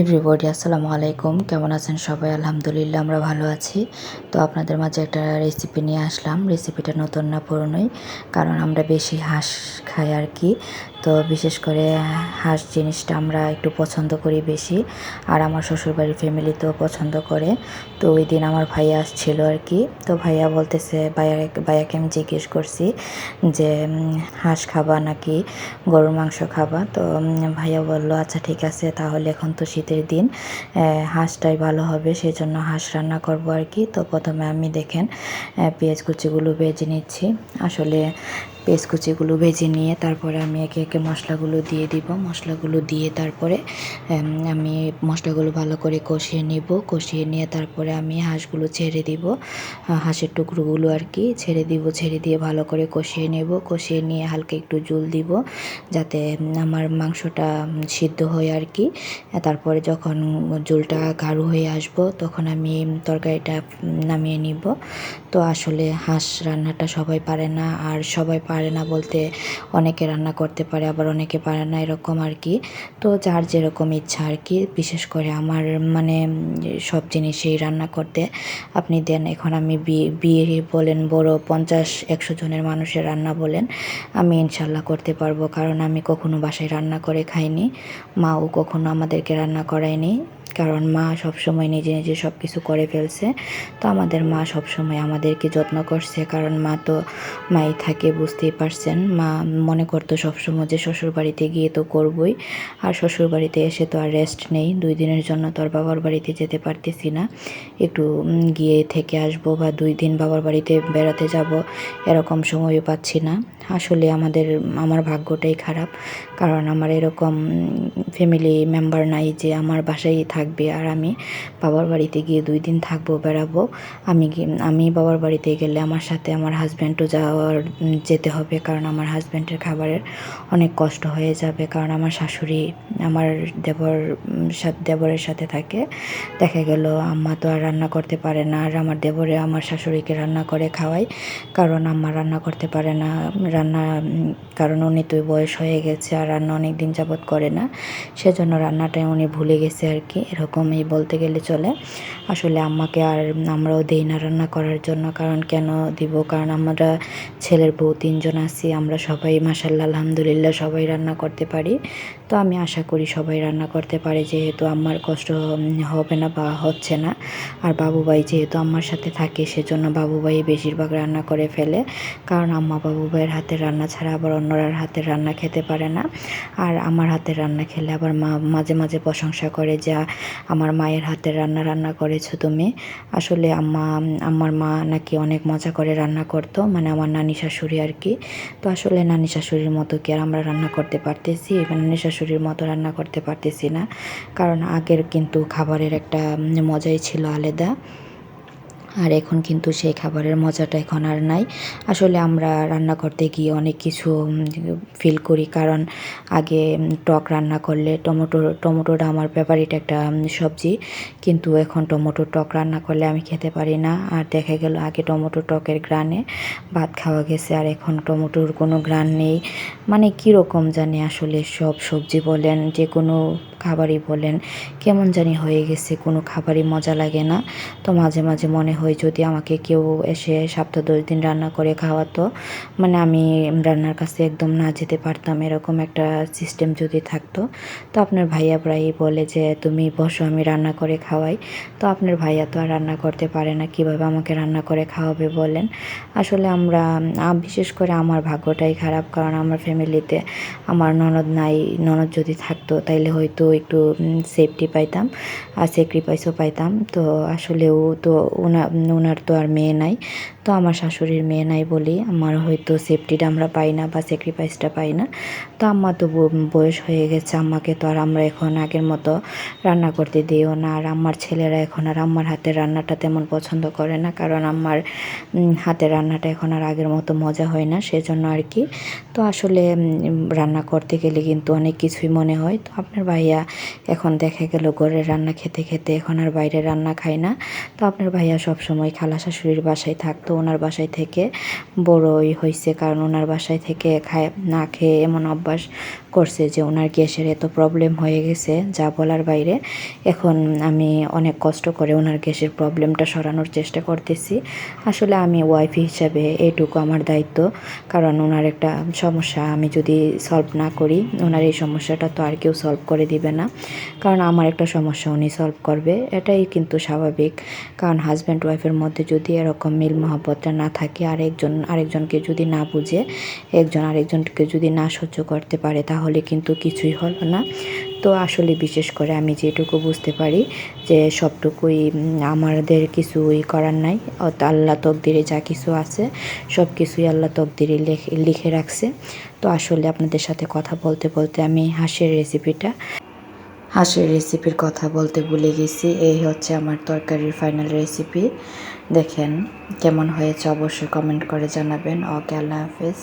Everybody, আসসালামু আলাইকুম। কেমন আছেন সবাই? আলহামদুলিল্লাহ, আমরা ভালো আছি। তো আপনাদের মাঝে একটা রেসিপি নিয়ে আসলাম। রেসিপিটা নতুন না, পুরনোই, কারণ আমরা বেশি হাঁস খাই আর কি। তো বিশেষ করে হাঁস জিনিসটা আমরা একটু পছন্দ করি বেশি, আর আমার শ্বশুরবাড়ির ফ্যামিলিতেও পছন্দ করে। তো ওই দিন আমার ভাইয়া আসছিল আর কি। তো ভাইয়া বলতেছে, ভাইয়া, ভাইয়াকে আমি জিজ্ঞেস করছি যে হাঁস খাবা নাকি গরুর মাংস খাবা? তো ভাইয়া বলল আচ্ছা ঠিক আছে, তাহলে এখন তো শীতের দিন হাঁসটাই ভালো হবে সেই জন্য হাঁস রান্না করব আর কি। তো প্রথমে আমি দেখেন পেঁয়াজ কুচিগুলো ভেজে নিচ্ছি। আসলে পেঁয়াজ কুচিগুলো ভেজে নিয়ে তারপরে আমি একে একে মশলাগুলো দিয়ে দিব। মশলাগুলো দিয়ে তারপরে আমি মশলাগুলো ভালো করে কষিয়ে নিব। কষিয়ে নিয়ে তারপরে আমি হাঁসগুলো ছেড়ে দিব। হাঁসের টুকরোগুলো আর কি ছেড়ে দিব, ছেড়ে দিয়ে ভালো করে কষিয়ে নেব। কষিয়ে নিয়ে হালকা একটু জল দিব, যাতে আমার মাংসটা সিদ্ধ হয় আর কি। তারপরে যখন জলটা গাঢ় হয়ে আসব, তখন আমি তরকারিটা নামিয়ে নিব। তো আসলে হাঁস রান্নাটা সবাই পারে না, আর সবাই পারে না বলতে অনেকে রান্না করতে পারে, আবার অনেকে পারে না, এরকম আর কি। তো যার যেরকম ইচ্ছা আর কি, বিশেষ করে আমার মানে সব জিনিসেই রান্না করতে। আপনি দেন, এখন আমি বিয়ে বলেন, বড় পঞ্চাশ, একশো জনের মানুষের রান্না বলেন, আমি ইনশাল্লাহ করতে পারব। কারণ আমি কখনো বাসায় রান্না করে খাইনি, মাও কখনো আমাদেরকে রান্না করায়নি। কারণ মা সবসময় নিজে নিজে সব কিছু করে ফেলছে। তো আমাদের মা সবসময় আমাদেরকে যত্ন করছে, কারণ মা তো মাই থাকে, বুঝতেই পারছেন। মা মনে করতো সবসময় যে শ্বশুর বাড়িতে গিয়ে তো করবই, আর শ্বশুর বাড়িতে এসে তো আর রেস্ট নেই। দুই দিনের জন্য তো আর বাবার বাড়িতে যেতে পারতেছি না। একটু গিয়ে থেকে আসব বা দুই দিন বাবার বাড়িতে বেড়াতে যাব, এরকম সময়ও পাচ্ছি না। আসলে আমাদের, আমার ভাগ্যটাই খারাপ, কারণ আমার এরকম ফ্যামিলি মেম্বার নাই যে আমার বাসায় থাকবে আর আমি বাবার বাড়িতে গিয়ে দুই দিন থাকব, বেড়াবো। আমি আমি বাবার বাড়িতে গেলে আমার সাথে আমার হাজব্যান্ডও যাওয়ার যেতে হবে কারণ আমার হাজব্যান্ডের খাবারের অনেক কষ্ট হয়ে যাবে কারণ আমার শাশুড়ি, আমার দেবর দেবরের সাথে থাকে। দেখা গেল আম্মা তো আর রান্না করতে পারে না আর আমার দেবরে আমার শাশুড়িকে রান্না করে খাওয়াই কারণ আম্মা রান্না করতে পারে না। রান্না কারণ উনি তো বয়স হয়ে গেছে আর রান্না অনেক দিন যাবৎ করে না। সেজন্য রান্নাটাই উনি ভুলে গেছে আর কি। এরকমই বলতে গেলে চলে। আসলে আম্মাকে আর আমরাও দেই না রান্না করার জন্য, কারণ কেন দিব? কারণ আমরা ছেলের বউ, তিনজন আছি, আমরা সবাই মাসাল্লাহ আলহামদুলিল্লাহ সবাই রান্না করতে পারি। তো আমি আশা করি সবাই রান্না করতে পারে, যেহেতু আমার কষ্ট হবে না বা হচ্ছে না। আর বাবুবাই যেহেতু আমার সাথে থাকে, সেজন্য বাবুবাই বেশিরভাগ রান্না করে ফেলে। কারণ আম্মা বাবুবাইয়ের হাতের রান্না ছাড়া আবার অন্যরার হাতের রান্না খেতে পারে না। আর আমার হাতের রান্না খেলে আবার মা, মাঝে মাঝে প্রশংসা করে যা, আমার মায়ের হাতের রান্না রান্না করেছ তুমি। আসলে আম্মা, আমার মা নাকি অনেক মজা করে রান্না করতো মানে আমার নানি শাশুড়ি আর কি। তো আসলে নানি শাশুড়ির মতো কি আর আমরা রান্না করতে পারতেছি? নানি শাশুড়ির মতো রান্না করতে পারতেছি না। কারণ আগের কিন্তু খাবারের একটা মজাই ছিল আলাদা। আর এখন কিন্তু সেই খাবারের মজাটা এখন আর নাই। আসলে আমরা রান্না করতে গিয়ে অনেক কিছু ফিল করি। কারণ আগে টক রান্না করলে টমেটো, টমেটোটা আমার ফেভারিট একটা সবজি। কিন্তু এখন টমেটো টক রান্না করলে আমি খেতে পারি না। আর দেখা গেল আগে টমেটো টকের গ্রানে ভাত খাওয়া গেছে, আর এখন টমেটোর কোনো গ্রান নেই। মানে কীরকম জানি আসলে সব সবজি বলেন, যে কোনো খাবারই বলেন, কেমন জানি হয়ে গেছে, কোনো খাবারই মজা লাগে না। তো মাঝে মাঝে মনে হয় যদি আমাকে কেউ এসে সপ্তাহ দশ দিন রান্না করে খাওয়াতো মানে আমি রান্নার কাছে একদম না যেতে পারতাম, এরকম একটা সিস্টেম যদি থাকতো। তো আপনার ভাইয়া প্রায়ই বলে যে, তুমি বসো, আমি রান্না করে খাওয়াই। তো আপনার ভাইয়া তো আর রান্না করতে পারে না, কীভাবে আমাকে রান্না করে খাওয়াবে বলেন? আসলে আমরা বিশেষ করে আমার ভাগ্যটাই খারাপ, কারণ আমার ফ্যামিলিতে আমার ননদ নাই, ননদ যদি থাকতো তাইলে হয়তো একটু সেফটি পাইতাম, আর স্যাক্রিফাইসও পাইতাম। তো আসলেও তো ওনা ওনার তো আর মেয়ে নাই। তো আমার শাশুড়ির মেয়ে নাই বলি আমার হয়তো সেফটিটা আমরা পাই না বা স্যাক্রিফাইসটা পাই না। তো আম্মা তো বয়স হয়ে গেছে, আম্মাকে তো আর আমরা এখন আগের মতো রান্না করতে দিও না। আর আমার ছেলেরা এখন আর আমার হাতের রান্নাটা তেমন পছন্দ করে না, কারণ আমার হাতের রান্নাটা এখন আর আগের মতো মজা হয় না, সেজন্য আর কি। তো আসলে রান্না করতে গেলে কিন্তু অনেক কিছুই মনে হয়। তো আপনার ভাইয়া এখন দেখা গেল ঘরের রান্না খেতে খেতে এখন আর বাইরে রান্না খায় না। তো আপনার ভাইয়া সব সবসময় খালা শাশুড়ির বাসায় থাকতো, ওনার বাসায় থেকে বড়ই হয়েছে কারণ ওনার বাসায় থেকে খায়, না খেয়ে এমন অভ্যাস করছে যে ওনার গ্যাসের এত প্রবলেম হয়ে গেছে, যা বলার বাইরে। এখন আমি অনেক কষ্ট করে ওনার গ্যাসের প্রবলেমটা সরানোর চেষ্টা করতেছি। আসলে আমি ওয়াইফ হিসাবে এইটুকু আমার দায়িত্ব, কারণ ওনার একটা সমস্যা, আমি যদি সলভ না করি, ওনার এই সমস্যাটা তো আর কেউ সলভ করে দিবে না। কারণ আমার একটা সমস্যা, উনি সলভ করবে, এটাই কিন্তু স্বাভাবিক। কারণ হাজব্যান্ড ওয়াইফের মধ্যে যদি এরকম মিল মহব্বতটা না থাকে আর একজন আরেকজনকে যদি না বুঝে, একজন আরেকজনকে যদি না সহ্য করতে পারে, তাহলে কিন্তু কিছুই হলো না। তো আসলে বিশেষ করে আমি যেটুকু বুঝতে পারি যে সবটুকুই আমাদের কিছুই করার নাই। আল্লাহ তকদিরে যা কিছু আছে সব কিছুই আল্লাহ তকদিরে লেখে, লিখে রাখছে। তো আসলে আপনাদের সাথে কথা বলতে বলতে আমি হাঁসের রেসিপিটা হাঁসের রেসিপির কথা বলতে ভুলে গেছি। এই হচ্ছে আমার তরকারির ফাইনাল রেসিপি দেখেন কেমন হয়েছে, অবশ্যই কমেন্ট করে জানাবেন। ওকে, আল্লাহ হাফেজ।